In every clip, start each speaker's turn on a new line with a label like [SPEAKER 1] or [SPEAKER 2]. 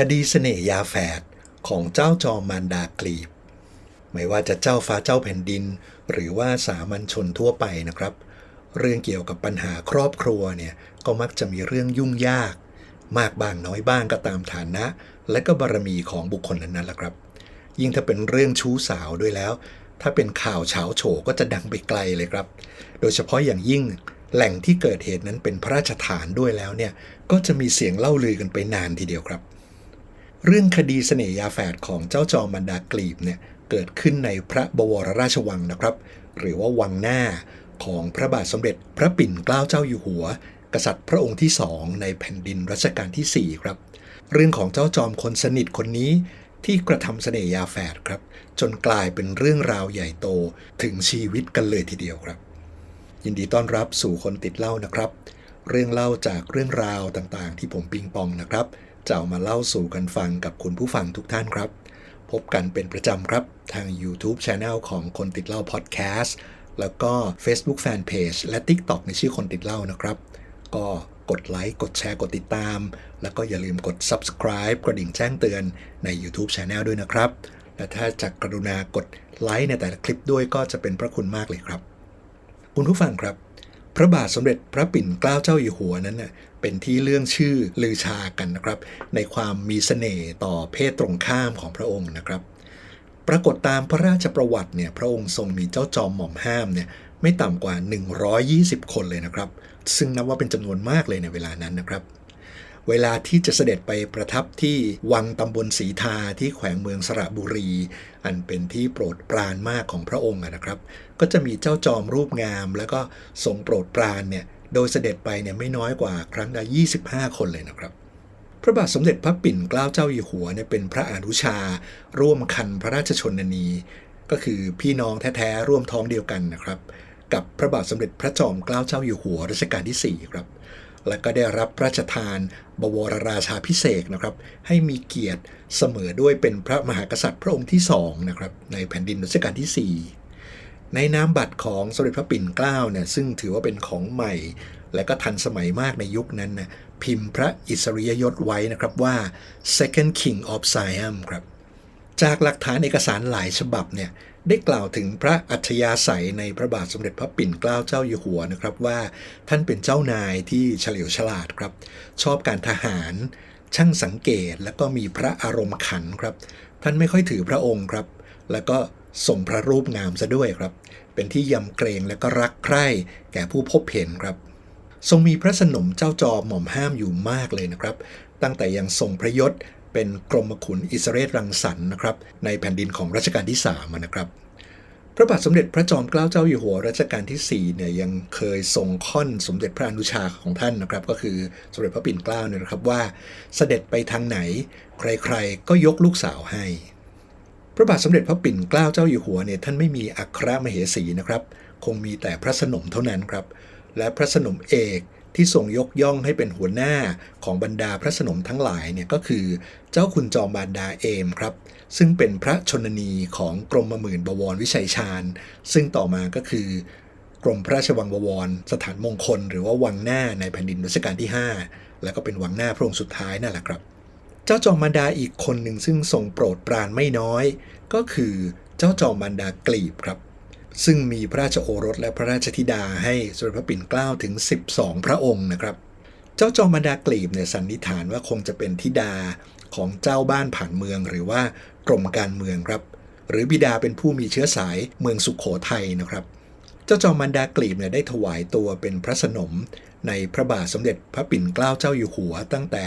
[SPEAKER 1] คดีเสน่หยาแฝดของเจ้าจอมมารดากลีบ ไม่ว่าจะเจ้าฟ้าเจ้าแผ่นดิน หรือว่าสามัญชนทั่วไปนะครับ เรื่องเกี่ยวกับปัญหาครอบครัวเนี่ยก็มักจะมีเรื่องยุ่งยาก มากบ้างน้อยบ้างก็ตามฐานะ และก็บารมีของบุคคลนั้นๆแหละครับ ยิ่งถ้าเป็นเรื่องชู้สาวด้วยแล้ว ถ้าเป็นข่าวเฉาโฉก็จะดังไปไกลเลยครับ โดยเฉพาะอย่างยิ่งแหล่งที่เกิดเหตุนั้นเป็นพระราชฐานด้วยแล้วเนี่ยก็จะมีเสียงเล่าลือกันไปนานทีเดียวครับ เรื่องคดีเสน่ยาแฝดของเจ้าจอมบรรดากลีบเนี่ยเกิดขึ้นในพระบวรราชวังนะครับ หรือว่าวังหน้าของพระบาทสมเด็จพระปิ่นเกล้าเจ้าอยู่หัว กษัตริย์พระองค์ที่สองในแผ่นดินรัชกาลที่ 4 ครับ เรื่องของเจ้าจอมคนสนิทคนนี้ที่กระทำเสน่ยาแฝดครับ จนกลายเป็นเรื่องราวใหญ่โตถึงชีวิตกันเลยทีเดียวครับ ยินดีต้อนรับสู่คนติดเล่านะครับ เรื่องเล่าจากเรื่องราวต่างๆ ที่ผมปิงปองนะครับ จะเอามาเล่าสู่กันฟังกับคุณผู้ฟังทุกท่านครับ พบกันเป็นประจำครับทาง YouTube Channel ของคนติดเล่า Podcast แล้วก็ Facebook Fanpage และ TikTok ในชื่อคนติดเล่านะครับ ก็กดไลค์กดแชร์กดติดตาม แล้วก็อย่าลืมกด Subscribe กระดิ่งแจ้งเตือนใน YouTube Channel ด้วยนะครับ และถ้าจะกรุณากดไลค์ในแต่ละคลิปด้วยก็จะเป็นพระคุณมากเลยครับ คุณผู้ฟังครับ พระบาทสมเด็จพระปิ่นเกล้าเจ้าอยู่หัวนั้นน่ะ เป็นที่เรื่องชื่อลือชากันนะครับ ในความมีเสน่ห์ต่อเพศตรงข้ามของพระองค์นะครับ ปรากฏตามพระราชประวัติเนี่ยพระองค์ทรงมีเจ้าจอมหม่อมห้ามเนี่ยไม่ต่ำกว่า 120 คนเลยนะครับ ซึ่งนับว่าเป็นจำนวนมากเลยในเวลานั้นนะครับ เวลาที่จะเสด็จไปประทับที่วังตำบลศรีทาที่แขวงเมืองสระบุรี อันเป็นที่โปรดปรานมากของพระองค์นะครับ ก็จะมีเจ้าจอมรูปงาม แล้วก็ทรงโปรดปรานเนี่ย โดยเสด็จไปเนี่ยไม่น้อยกว่าครั้งละ25 คนเลยนะครับ พระบาทสมเด็จพระปิ่นเกล้าเจ้าอยู่หัวเนี่ยเป็นพระอนุชา ร่วมคันพระราชชนนี ก็คือพี่น้องแท้ๆร่วมท้องเดียวกันนะครับ กับพระบาทสมเด็จพระจอมเกล้าเจ้าอยู่หัวรัชกาลที่ 4 ครับ และก็ได้รับพระราชทาน บวรราชาพิเศษนะครับ ให้มีเกียรติเสมอด้วยเป็นพระมหากษัตริย์พระองค์ที่สองนะครับในแผ่นดินรัชกาลที่ 4 ในนามบัตรของสมเด็จพระปิ่นเกล้าเนี่ยซึ่งถือว่าเป็นของใหม่ และก็ทันสมัยมากในยุคนั้นนะพิมพ์พระอิสริยยศไว้นะครับว่า second king of Siam ครับ จากหลักฐานเอกสารหลายฉบับเนี่ยได้กล่าวถึงพระอัธยาศัยในพระบาทสมเด็จพระปิ่นเกล้าเจ้าอยู่หัวนะครับว่าท่านเป็นเจ้านายที่เฉลียวฉลาดครับ ชอบการทหาร ช่างสังเกตและก็มีพระอารมณ์ขันครับ ท่านไม่ค่อยถือพระองค์ครับ แล้วก็ ทรงพระรูปงามซะด้วยครับ เป็นที่ยำเกรงและก็รักใคร่แก่ผู้พบเห็นครับ ทรงมีพระสนมเจ้าจอมหม่อมห้ามอยู่มากเลยนะครับ ตั้งแต่ยังทรงพระยศเป็นกรมขุนอิสเรศรังสรรค์นะครับ ในแผ่นดินของรัชกาลที่3นะครับ พระบาทสมเด็จพระจอมเกล้าเจ้าอยู่หัวรัชกาลที่4เนี่ยยังเคยทรงค่อนสมเด็จพระอนุชาของท่านนะครับ ก็คือสมเด็จพระปิ่นเกล้าเนี่ยนะครับว่า เสด็จไปทางไหน ใครๆก็ยกลูกสาวให้ พระบาทสมเด็จพระปิ่นเกล้าเจ้าอยู่หัวเนี่ยท่านไม่มีอัครมเหสีนะครับ คงมีแต่พระสนมเท่านั้นครับ และพระสนมเอกที่ทรงยกย่องให้เป็นหัวหน้าของบรรดาพระสนมทั้งหลายเนี่ยก็คือเจ้าคุณจอมบานดาเอมครับ ซึ่งเป็นพระชนนีของกรมหมื่นบวรวิชัยชาญ ซึ่งต่อมาก็คือกรมพระราชวังบวร สถานมงคล หรือว่าวังหน้าในแผ่นดินรัชกาลที่ 5 แล้วก็เป็นวังหน้าพระองค์สุดท้ายนั่นแหละครับ เจ้าจอมบรรดาอีกคนหนึ่งซึ่งทรงโปรดปรานไม่น้อย ก็คือเจ้าจอมบรรดากลีบครับ ซึ่งมีพระราชโอรสและพระราชธิดาให้สมเด็จพระปิ่นเกล้าถึง 12 พระองค์นะครับ เจ้าจอมบรรดากลีบเนี่ยสันนิษฐานว่าคงจะเป็นธิดาของเจ้าบ้านผ่านเมืองหรือว่ากรมการเมืองครับ หรือบิดาเป็นผู้มีเชื้อสายเมืองสุขโขทัยนะครับ เจ้าจอมบรรดากลีบเนี่ยได้ถวายตัวเป็นพระสนม ในพระบาทสมเด็จพระปิ่นเกล้าเจ้าอยู่หัว ตั้งแต่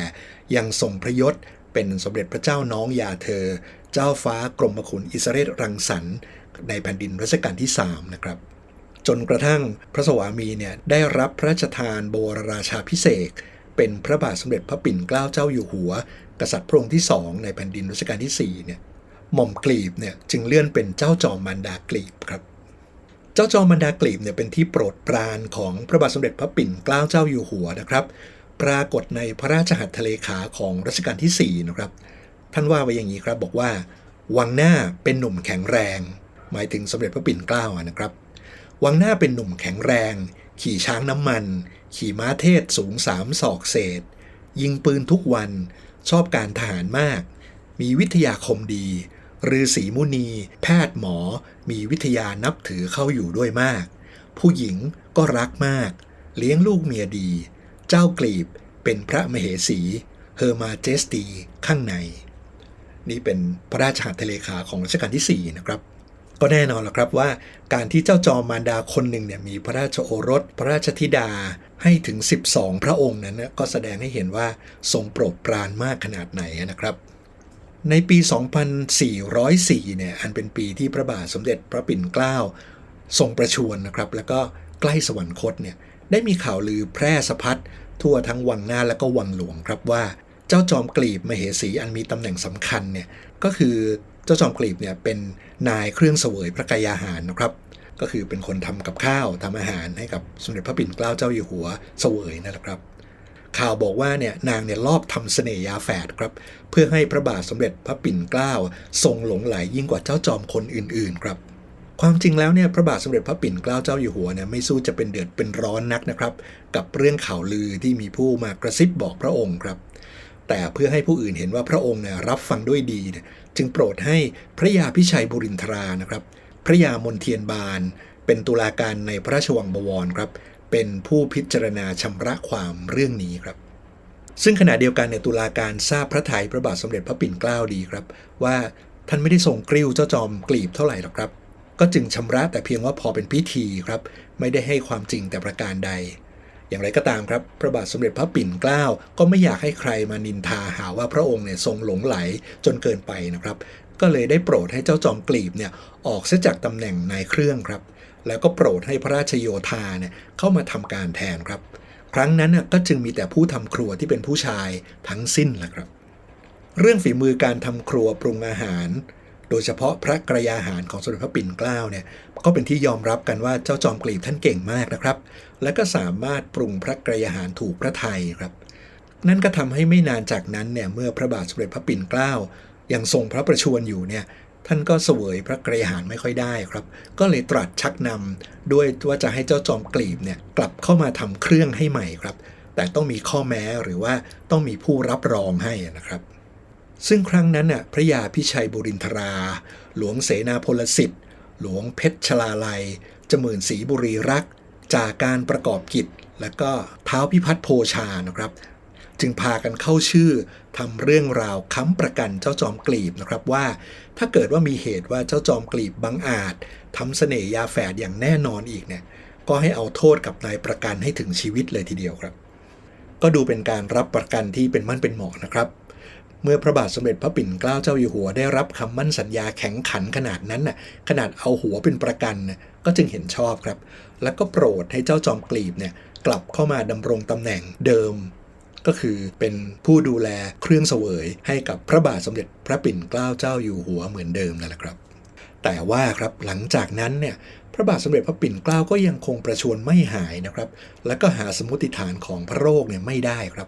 [SPEAKER 1] ยังทรงพระยศเป็นสมเด็จพระเจ้าน้องยาเธอ เจ้าฟ้ากรมขุนอิสเรศรังสรรค์ในแผ่นดินรัชกาลที่ 3 นะครับ จนกระทั่งพระสวามีเนี่ยได้รับพระราชทานบวรราชาพิเศษเป็นพระบาทสมเด็จพระปิ่นเกล้าเจ้าอยู่หัว กษัตริย์พระองค์ที่สองในแผ่นดินรัชกาลที่4เนี่ยหม่อมกลีบเนี่ยจึงเลื่อนเป็นเจ้าจอมมันดากลีบครับ เจ้าจอมมันดากลีบเนี่ยเป็นที่โปรดปรานของพระบาทสมเด็จพระปิ่นเกล้าเจ้าอยู่หัวนะครับ ปรากฏในพระราชหัตถเลขาของรัชกาลที่4นะครับ ท่านว่าไว้อย่างนี้ครับบอกว่า วังหน้าเป็นหนุ่มแข็งแรง หมายถึงสมเด็จพระปิ่นเกล้านะครับ วังหน้าเป็นหนุ่มแข็งแรง ขี่ช้างน้ำมัน ขี่ม้าเทศสูงสามศอกเศษ ยิงปืนทุกวัน ชอบการทหารมาก มีวิทยาคมดี ฤาษีมุนี แพทย์หมอ มีวิทยานับถือเข้าอยู่ด้วยมาก ผู้หญิงก็รักมาก เลี้ยงลูกเมียดี เจ้ากลีบเป็นพระมเหสี เฮอร์มาเจสตีข้างใน นี่เป็นพระราชหัตถเลขาของรัชกาลที่ 4 นะครับ ก็แน่นอนล้วครับว่าการที่เจ้าจอมมารดาคนหนึ่งเนี่ยมีพระราชโอรส พระราชธิดาให้ถึง 12 พระองค์นั้นก็แสดงให้เห็นว่าทรงโปรดปรานมากขนาดไหนนะครับ ในปี 2404 เนี่ย อันเป็นปีที่พระบาทสมเด็จพระปิ่นเกล้าทรงประชวรนะครับ แล้วก็ใกล้สวรรคตเนี่ย ได้มีข่าวลือแพร่สะพัดทั่วทั้งวังหน้าและก็วังหลวงครับว่าเจ้าจอมกลีบมเหสีอันมีตำแหน่งสำคัญเนี่ย ก็คือเจ้าจอมกลีบเนี่ยเป็นนายเครื่องเสวยพระกายอาหารนะครับ ก็คือเป็นคนทำกับข้าวทำอาหารให้กับสมเด็จพระปิ่นเกล้าเจ้าอยู่หัวเสวยนั่นแหละครับ ข่าวบอกว่าเนี่ยนางเนี่ยลอบทำเสน่ยาแฝดครับ เพื่อให้พระบาทสมเด็จพระปิ่นเกล้าทรงหลงไหลยิ่งกว่าเจ้าจอมคนอื่นๆครับความจริงแล้วเนี่ยพระบาทสมเด็จพระปิ่นเกล้าเจ้าอยู่หัวเนี่ยไม่สู้จะเป็นเดือดเป็นร้อนนักนะครับ กับเรื่องข่าวลือที่มีผู้มากระซิบบอกพระองค์ครับ แต่เพื่อให้ผู้อื่นเห็นว่าพระองค์เนี่ยรับฟังด้วยดีเนี่ยจึงโปรดให้พระยาพิชัยบุรินทรานะครับ พระยามนเทียนบาน เป็นตุลาการในพระราชวังบวรครับ เป็นผู้พิจารณาชำระความเรื่องนี้ครับ ซึ่งขณะเดียวกันเนี่ยตุลาการทราบพระทัยพระบาทสมเด็จพระปิ่นเกล้าดีครับ ว่าท่านไม่ได้ทรงกริ้วเจ้าจอมกลีบเท่าไหร่หรอกครับ ก็จึงชำระแต่เพียงว่าพอเป็นพิธีครับ ไม่ได้ให้ความจริงแต่ประการใด อย่างไรก็ตามครับ พระบาทสมเด็จพระปิ่นเกล้าก็ไม่อยากให้ใครมานินทาหาว่าพระองค์เนี่ยทรงหลงไหลจนเกินไปนะครับ ก็เลยได้โปรดให้เจ้าจอมกลีบเนี่ยออกเสียจากตำแหน่งนายเครื่องครับ แล้วก็โปรดให้พระราชโยธาเนี่ยเข้ามาทำการแทนครับ ครั้งนั้นน่ะก็จึงมีแต่ผู้ทำครัวที่เป็นผู้ชายทั้งสิ้นแหละครับ เรื่องฝีมือการทำครัวปรุงอาหาร โดยเฉพาะพระกระยาหารของสมเด็จพระปิ่นเกล้าเนี่ยก็เป็นที่ยอมรับกันว่าเจ้าจอมกลีบท่านเก่งมากนะครับ และก็สามารถปรุงพระกระยาหารถูกพระไทยครับ นั่นก็ทำให้ไม่นานจากนั้นเนี่ยเมื่อพระบาทสมเด็จพระปิ่นเกล้ายังทรงพระประชวรอยู่เนี่ย ท่านก็เสวยพระกระยาหารไม่ค่อยได้ครับ ก็เลยตรัสชักนำด้วยว่าจะให้เจ้าจอมกลีบเนี่ยกลับเข้ามาทำเครื่องให้ใหม่ครับ แต่ต้องมีข้อแม้หรือว่าต้องมีผู้รับรองให้นะครับ ซึ่งครั้งนั้นน่ะพระยาพิชัยบุรินทรา หลวงเสนาพลสิทธิ์ หลวงเพชรชลาลัยจมื่นศรีบุรีรักจากการประกอบกิจ และก็เท้าพิพัฒน์โพชานะครับ จึงพากันเข้าชื่อทำเรื่องราวค้ำประกันเจ้าจอมกลีบนะครับว่า ถ้าเกิดว่ามีเหตุว่าเจ้าจอมกลีบบังอาจทำเสน่ยาแฝดอย่างแน่นอนอีกเนี่ยก็ให้เอาโทษกับนายประกันให้ถึงชีวิตเลยทีเดียวครับ ก็ดูเป็นการรับประกันที่เป็นมั่นเป็นเหมาะนะครับ เมื่อพระบาทสมเด็จพระปิ่นเกล้าเจ้าอยู่หัวได้รับคำมั่นสัญญาแข็งขันขนาดนั้นน่ะขนาดเอาหัวเป็นประกันน่ะก็จึงเห็นชอบครับ แล้วก็โปรดให้เจ้าจอมกลีบเนี่ยกลับเข้ามาดำรงตำแหน่งเดิม ก็คือเป็นผู้ดูแลเครื่องเสวยให้กับพระบาทสมเด็จพระปิ่นเกล้าเจ้าอยู่หัวเหมือนเดิมนั่นแหละครับ แต่ว่าครับหลังจากนั้นเนี่ยพระบาทสมเด็จพระปิ่นเกล้าก็ยังคงประชวรไม่หายนะครับ และก็หาสมมติฐานของพระโรคเนี่ยไม่ได้ครับ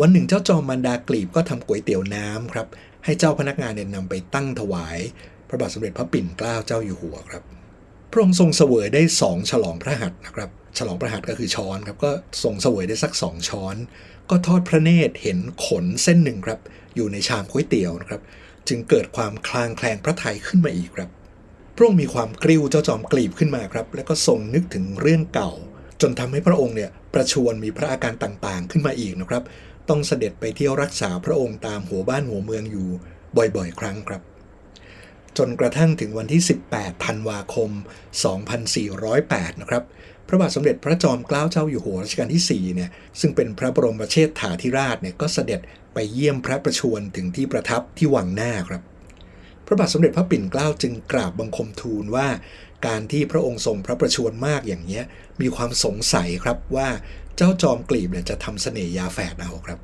[SPEAKER 1] วันหนึ่งเจ้าจอมมันดากลีบก็ทำก๋วยเตี๋ยวน้ำครับ ให้เจ้าพนักงานเนี่ยนำไปตั้งถวาย พระบาทสมเด็จพระปิ่นเกล้าเจ้าอยู่หัวครับ พระองค์ทรงเสวยได้สองฉลองพระหัตถ์นะครับ ฉลองพระหัตถ์ก็คือช้อนครับ ก็ทรงเสวยได้สักสองช้อน ก็ทอดพระเนตรเห็นขนเส้นหนึ่งครับ อยู่ในชามก๋วยเตี๋ยวนะครับ จึงเกิดความคลางแคลงพระทัยขึ้นมาอีกครับ พระองค์มีความกริ้วเจ้าจอมกลีบขึ้นมาครับ แล้วก็ทรงนึกถึงเรื่องเก่า จนทำให้พระองค์เนี่ยประชวรมีพระอาการต่างๆ ขึ้นมาอีกนะครับ ต้องเสด็จไปเที่ยวรักษาพระองค์ตามหัวบ้านหัวเมืองอยู่บ่อยๆ ครั้งครับ จนกระทั่งถึงวันที่ 18 ธันวาคม 2408 นะครับ ระบาทสมเด็จพระจอมเกล้าเจ้าอยู่หัวรัชกาลที่4เนี่ยซึ่งเป็นพระบรมเชษฐาธิราชเนี่ยก็เสด็จไปเยี่ยมพระประชวรถึงที่ประทับที่วังหน้าครับ พระบาทสมเด็จพระปิ่นเกล้าจึงกราบบังคมทูลว่า การที่พระองค์ทรงพระประชวรมากอย่างเนี้ยมีความสงสัยครับว่าเจ้าจอมกลีบเนี่ยจะทำเสน่ยาแฝดเอาครับ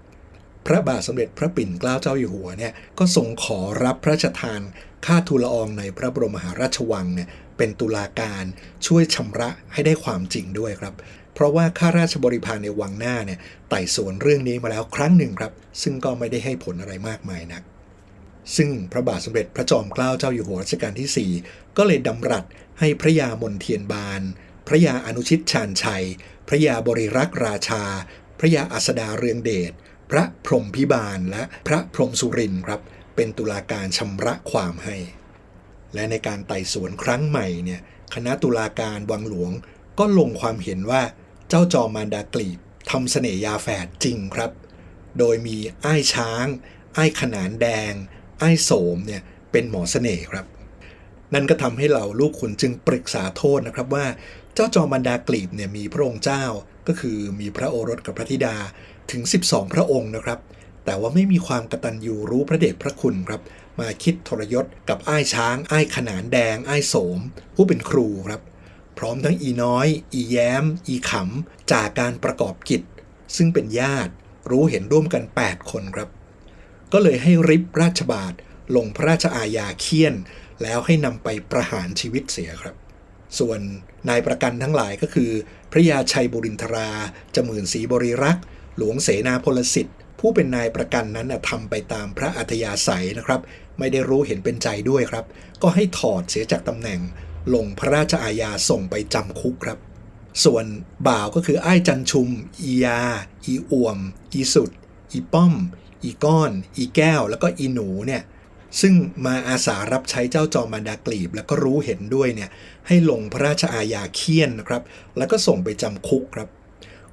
[SPEAKER 1] พระบาทสมเด็จพระปิ่นเกล้าเจ้าอยู่หัวเนี่ยก็ทรงขอรับพระราชทานค่าทูลละอองในพระบรมมหาราชวังเนี่ย เป็นตุลาการช่วยชำระให้ได้ความจริงด้วยครับ เพราะว่าข้าราชบริพารในวังหน้าเนี่ยไต่สวนเรื่องนี้มาแล้วครั้งหนึ่งครับ ซึ่งก็ไม่ได้ให้ผลอะไรมากมายนัก ซึ่งพระบาทสมเด็จพระจอมเกล้าเจ้าอยู่หัวรัชกาลที่ 4 ก็เลยดำรัสให้พระยามนเทียนบาน พระยาอนุชิตชาญชัย พระยาบริรักษ์ราชา พระยาอัสดาเรืองเดชพระพรหมพิบาลและพระพรหมสุรินครับ เป็นตุลาการชำระความให้ และในการไต่สวนครั้งใหม่เนี่ยคณะตุลาการวังหลวง ก็ลงความเห็นว่าเจ้าจอมมารดากลีบทำเสน่ยาแฝดจริงครับ โดยมีไอ้ายช้างไอ้ายขนานแดงไอ้ายโสมเนี่ยเป็นหมอเสน่ห์ครับ นั่นก็ทำให้เราลูกขุนจึงปรึกษาโทษนะครับว่าเจ้าจอมบรรดากลีบเนี่ยมีพระองค์เจ้าก็คือมีพระโอรสกับพระธิดาถึง 12 พระองค์นะครับ แต่ว่าไม่มีความกตัญญูรู้พระเดชพระคุณครับ มาคิดทรยศกับไอ้ายช้างไอ้ายขนานแดงไอ้ายโสม ผู้เป็นครูครับ พร้อมทั้งอีน้อย อีแย้ม อีขำ จากการประกอบกิจ ซึ่งเป็นญาติรู้เห็นร่วมกัน 8 คนครับ ก็เลยให้ริบราชบาทลงพระราชอาญาเคี่ยน แล้วให้นำไปประหารชีวิตเสียครับ ส่วนนายประกันทั้งหลายก็คือ พระยาชัยบุรินทราจมื่นศรีบริรักษ์ หลวงเสนาพลสิทธิ์ ผู้เป็นนายประกันนั้นนะทำไปตามพระอัธยาศัยนะครับ ไม่ได้รู้เห็นเป็นใจด้วยครับ ก็ให้ถอดเสียจากตำแหน่ง ลงพระราชอาญาส่งไปจำคุกครับ ส่วนบ่าวก็คือไอ้จันชุม อียา อีอ่วม อีสุด อีป้อม อีก้อน อีแก้ว แล้วก็อีหนูเนี่ยซึ่งมาอาสารับใช้เจ้าจอมมารดากลีบ แล้วก็รู้เห็นด้วยเนี่ยให้ลงพระราชอาญาเคี่ยนนะครับ แล้วก็ส่งไปจำคุกครับ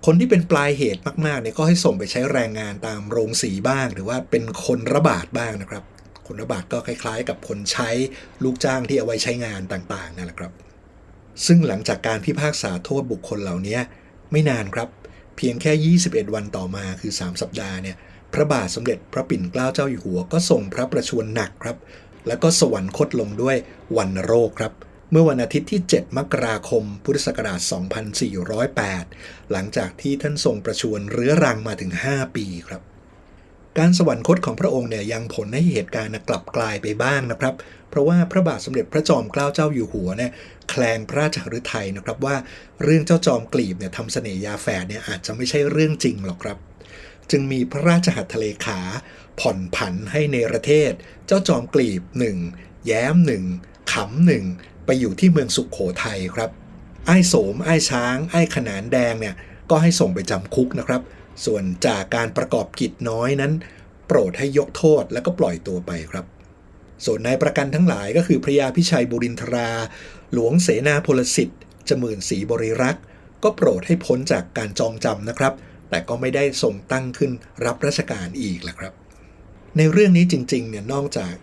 [SPEAKER 1] คนที่เป็นปลายเหตุมากๆเนี่ยก็ให้ส่งไปใช้แรงงานตามโรงสีบ้าง หรือว่าเป็นคนระบาดบ้างนะครับ คนระบาดก็คล้ายๆ กับคนใช้ลูกจ้างที่เอาไว้ใช้งานต่างๆนั่นแหละครับ ซึ่งหลังจากการพิพากษาโทษบุคคลเหล่านี้ไม่นานครับ เพียงแค่ 21 วันต่อมาคือ 3 สัปดาห์เนี่ยพระบาทสมเด็จพระปิ่นเกล้าเจ้าอยู่หัว ก็ทรงพระประชวรหนักครับ แล้วก็สวรรคตลงด้วยวันโรคครับ เมื่อวันอาทิตย์ที่ 7 มกราคม พุทธศักราช 2408 หลังจากที่ท่านทรงประชวรเรื้อรังมาถึง 5 ปีครับ การสวรรคตของพระองค์เนี่ยยังผลให้เหตุการณ์กลับกลายไปบ้างนะครับ เพราะว่าพระบาทสมเด็จพระจอมเกล้าเจ้าอยู่หัวเนี่ยแคลงพระราชหฤทัยนะครับว่าเรื่องเจ้าจอมกลีบเนี่ยทำเสน่ยาแฝดเนี่ยอาจจะไม่ใช่เรื่องจริงหรอกครับจึงมีพระราชหัตถเลขา ผ่อนผันให้ในประเทศ เจ้าจอมกลีบหนึ่งแย้มหนึ่งขำหนึ่ง ไปอยู่ที่เมืองสุขโขทัยครับไอ้โสมไอ้ช้าง ไอ้ขนานแดงเนี่ยก็ให้ส่งไปจำคุกนะครับ ส่วนจากการประกอบกิจน้อยนั้น โปรดให้ยกโทษแล้วก็ปล่อยตัวไปครับ ส่วนนายประกันทั้งหลายก็คือพระยาพิชัยบุรินทรา หลวงเสนาพลสิทธิ์จมื่นศรีบริรักษ์ก็โปรดให้พ้นจากการจองจำนะครับ แต่ก็ไม่ได้ส่งตั้งขึ้นรับราชการอีกแหละครับ ในเรื่องนี้จริงๆเนี่ยนอกจาก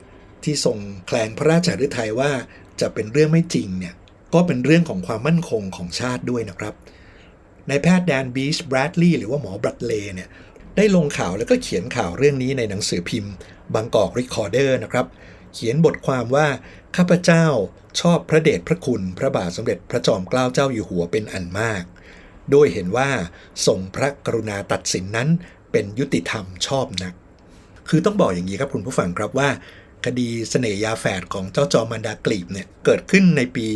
[SPEAKER 1] ที่ทรงแคลงพระราชฤทัยว่า จะเป็นเรื่องไม่จริงเนี่ยก็เป็นเรื่องของความมั่นคงของชาติด้วยนะครับนายแพทย์แดนบีชแบรดลีย์หรือว่าหมอบรัดเลเนี่ยได้ลงข่าวแล้วก็เขียนข่าวเรื่องนี้ในหนังสือพิมพ์บางกอกรีคอร์เดอร์นะครับ เขียนบทความว่า ข้าพเจ้าชอบพระเดชพระคุณพระบาทสมเด็จพระจอมเกล้าเจ้าอยู่หัวเป็นอันมาก โดยเห็นว่าทรงพระกรุณาตัดสินนั้นเป็นยุติธรรมชอบนัก คือต้องบอกอย่างนี้ครับคุณผู้ฟังครับว่า คดีเสน่ยาแฝดของเจ้าจอมมันดากลีบเนี่ยเกิดขึ้นในปี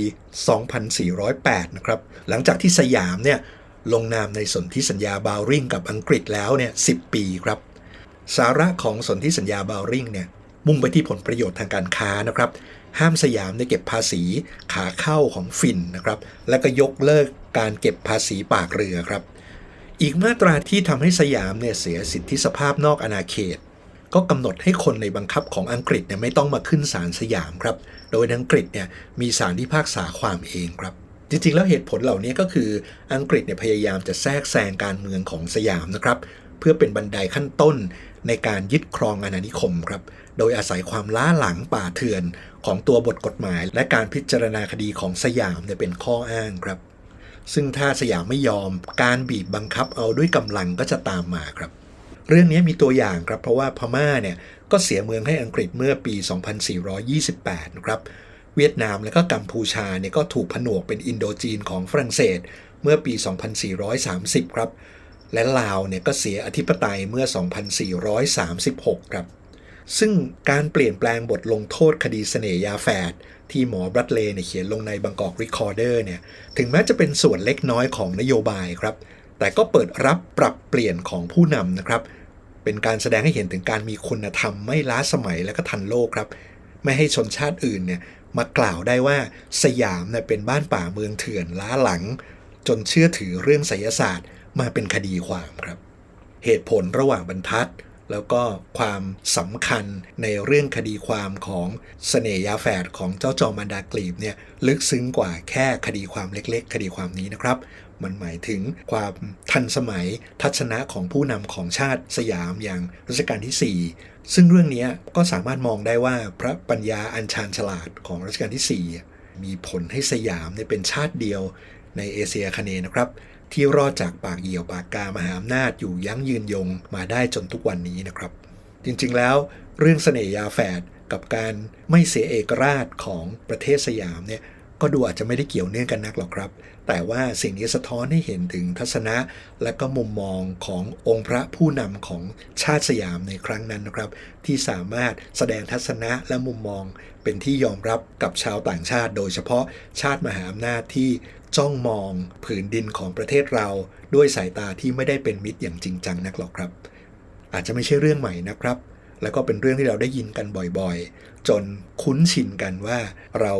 [SPEAKER 1] 2408 นะครับ หลังจากที่สยามเนี่ยลงนามในสนธิสัญญาบาวริงกับอังกฤษแล้วเนี่ย10ปีครับ สาระของสนธิสัญญาบาวริงเนี่ยมุ่งไปที่ผลประโยชน์ทางการค้านะครับ ห้ามสยามได้เก็บภาษีขาเข้าของฟินนะครับ และก็ยกเลิกการเก็บภาษีปากเรือครับ อีกมาตราที่ทำให้สยามเนี่ยเสียสิทธิสภาพนอกอาณาเขต ก็กำหนดให้คนในบังคับของอังกฤษเนี่ยไม่ต้องมาขึ้นศาลสยามครับ โดยอังกฤษเนี่ยมีศาลพิพากษาความเองครับ จริงๆ แล้วเหตุผลเหล่านี้ก็คืออังกฤษเนี่ยพยายามจะแทรกแซงการเมืองของสยามนะครับ เพื่อเป็นบันไดขั้นต้นในการยึดครองอาณานิคมครับ โดยอาศัยความล้าหลังป่าเถื่อนของตัวบทกฎหมาย และการพิจารณาคดีของสยามเนี่ยเป็นข้ออ้างครับ ซึ่งถ้าสยามไม่ยอม การบีบบังคับเอาด้วยกำลังก็จะตามมาครับ เรื่องนี้มีตัวอย่างครับเพราะว่าพม่าเนี่ยก็เสียเมืองให้อังกฤษเมื่อปี 2428นะครับเวียดนามและก็กัมพูชาเนี่ยก็ถูกผนวกเป็นอินโดจีนของฝรั่งเศส เมื่อปี 2430 ครับ และลาวเนี่ยก็เสียอธิปไตยเมื่อ 2436 ครับ ซึ่งการเปลี่ยนแปลงบทลงโทษคดีเสน่ยาแฝดที่หมอบรัตเลเนี่ยเขียนลงในบังกอกรีคอร์เดอร์เนี่ยถึงแม้จะเป็นส่วนเล็กน้อยของนโยบายครับ แต่ก็เปิดรับปรับเปลี่ยนของผู้นำนะครับเเป็นการแสดงให้เห็นถึงการมีคุณธรรมไม่ล้าสมัยและก็ทันโลกครับ ไม่ให้ชนชาติอื่นเนี่ยมากล่าวได้ว่าสยามเนี่ยเป็นบ้านป่าเมืองเถื่อนล้าหลัง จนเชื่อถือเรื่องไสยศาสตร์มาเป็นคดีความครับ เหตุผลระหว่างบรรทัด แล้วก็ความสำคัญในเรื่องคดีความของเสน่ยาแฝดของเจ้าจอมันดากลีบเนี่ยลึกซึ้งกว่าแค่คดีความเล็ก ๆ คดีความนี้นะครับ มันหมายถึงความทันสมัยทัศนะของผู้นำของชาติสยามอย่างรัชกาลที่ 4 ซึ่งเรื่องนี้ก็สามารถมองได้ว่าพระปัญญาอัญชานฉลาดของรัชกาลที่ 4 มีผลให้สยามเป็นชาติเดียวในเอเชียคเนนะครับ ที่รอดจากปากเหยี่ยวปากกามหาอำนาจอยู่ยั้งยืนยงมาได้จนทุกวันนี้นะครับ จริงๆแล้วเรื่องเสน่หยาแฝดกับการไม่เสียเอกราชของประเทศสยามเนี่ยก็ดูอาจจะไม่ได้เกี่ยวเนื่องกันนักหรอกครับ แต่ว่าสิ่งนี้สะท้อนให้เห็นถึงทัศนะและก็มุมมองขององค์พระผู้นำของชาติสยามในครั้งนั้นนะครับ ที่สามารถแสดงทัศนะและมุมมองเป็นที่ยอมรับกับชาวต่างชาติ โดยเฉพาะชาติมหาอำนาจที่จ้องมองผืนดินของประเทศเรา ด้วยสายตาที่ไม่ได้เป็นมิตรอย่างจริงจังนักหรอกครับ อาจจะไม่ใช่เรื่องใหม่นะครับ แล้วก็เป็นเรื่องที่เราได้ยินกันบ่อยๆ จนคุ้นชินกันว่าเรา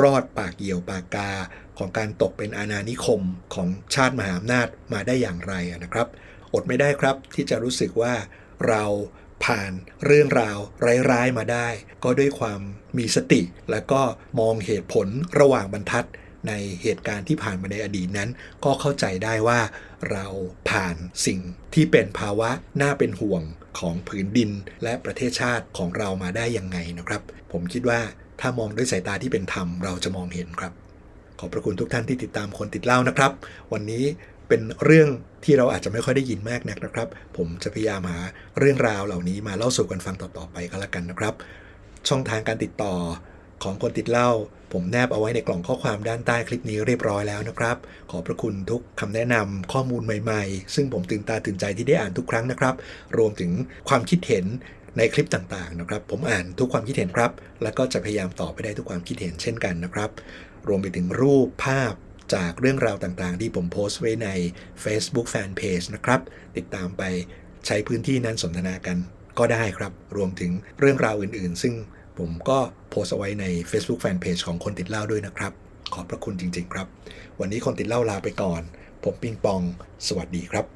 [SPEAKER 1] รอดปากเหี่ยวปากกา ของการตกเป็นอาณานิคมของชาติมหาอำนาจมาได้อย่างไรนะครับ อดไม่ได้ครับที่จะรู้สึกว่าเราผ่านเรื่องราวร้ายๆมาได้ ก็ด้วยความมีสติ และก็มองเหตุผลระหว่างบรรทัดในเหตุการณ์ที่ผ่านมาในอดีตนั้น ก็เข้าใจได้ว่าเราผ่านสิ่งที่เป็นภาวะน่าเป็นห่วงของผืนดินและประเทศชาติของเรามาได้ยังไงนะครับ ผมคิดว่าถ้ามองด้วยสายตาที่เป็นธรรมเราจะมองเห็นครับ ขอบพระคุณทุกท่านที่ติดตามคนติดเล่านะครับ วันนี้เป็นเรื่องที่เราอาจจะไม่ค่อยได้ยินมากนักนะครับ ผมจะพยายามหาเรื่องราวเหล่านี้มาเล่าสู่กันฟังต่อๆไปก็แล้วกันนะครับ ช่องทางการติดต่อของคนติดเล่า ผมแนบเอาไว้ในกล่องข้อความด้านใต้คลิปนี้เรียบร้อยแล้วนะครับ ขอบพระคุณทุกคำแนะนำข้อมูลใหม่ๆ ซึ่งผมตื่นตาตื่นใจที่ได้อ่านทุกครั้งนะครับ รวมถึงความคิดเห็น ในคลิปต่างๆนะครับ ผมอ่านทุกความคิดเห็นครับ แล้วก็จะพยายามตอบไปได้ทุกความคิดเห็นเช่นกันนะครับ รวมไปถึงรูปภาพจากเรื่องราวต่างๆ ที่ผมโพสต์ไว้ใน Facebook Fanpage นะครับ ติดตามไปใช้พื้นที่นั้นสนทนากันก็ได้ครับ รวมถึงเรื่องราวอื่นๆ ซึ่งผมก็โพสต์เอาไว้ใน Facebook Fanpage ของคนติดเล้าด้วยนะครับ ขอบพระคุณจริง ๆ ครับ วันนี้คนติดเล้าลาไปก่อน ผมปิงปอง สวัสดีครับ